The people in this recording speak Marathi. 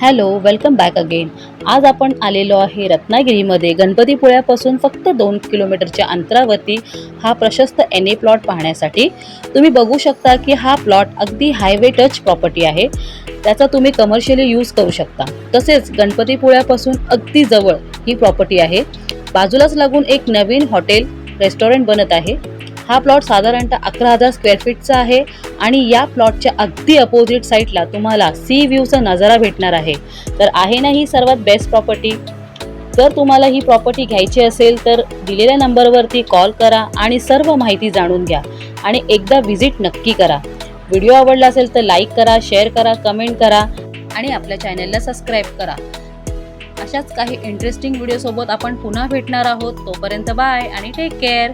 Hello welcome back again. आज आपण आलेलो आहे रत्नागिरीमध्ये. गणपतीपुळ्यापासून फक्त दोन किलोमीटरच्या अंतरावरती हा प्रशस्त एन ए प्लॉट पाहण्यासाठी. तुम्ही बघू शकता की हा प्लॉट अगदी हायवे टच प्रॉपर्टी आहे. त्याचा तुम्ही कमर्शियली यूज करू शकता. तसेच गणपतीपुळ्यापासून अगदी जवळ ही प्रॉपर्टी आहे. बाजूलाच लागून एक नवीन हॉटेल रेस्टॉरंट बनत आहे. हा प्लॉट साधारणतः अकरा हजार स्क्वेअर फीटचा आहे आणि या प्लॉटच्या अगदी अपोजिट साईडला तुम्हाला सी व्ह्यूचा नजारा भेटणार आहे. तर आहे ना ही सर्वात बेस्ट प्रॉपर्टी जर तुम्हाला ही प्रॉपर्टी घ्यायची असेल तर दिलेल्या नंबरवरती कॉल करा आणि सर्व माहिती जाणून घ्या आणि एकदा व्हिजिट नक्की करा. व्हिडिओ आवडला असेल तर लाईक करा शेअर करा कमेंट करा आणि आपल्या चॅनलला सबस्क्राईब करा. अशाच काही इंटरेस्टिंग व्हिडिओसोबत आपण पुन्हा भेटणार आहोत. तोपर्यंत बाय आणि टेक केअर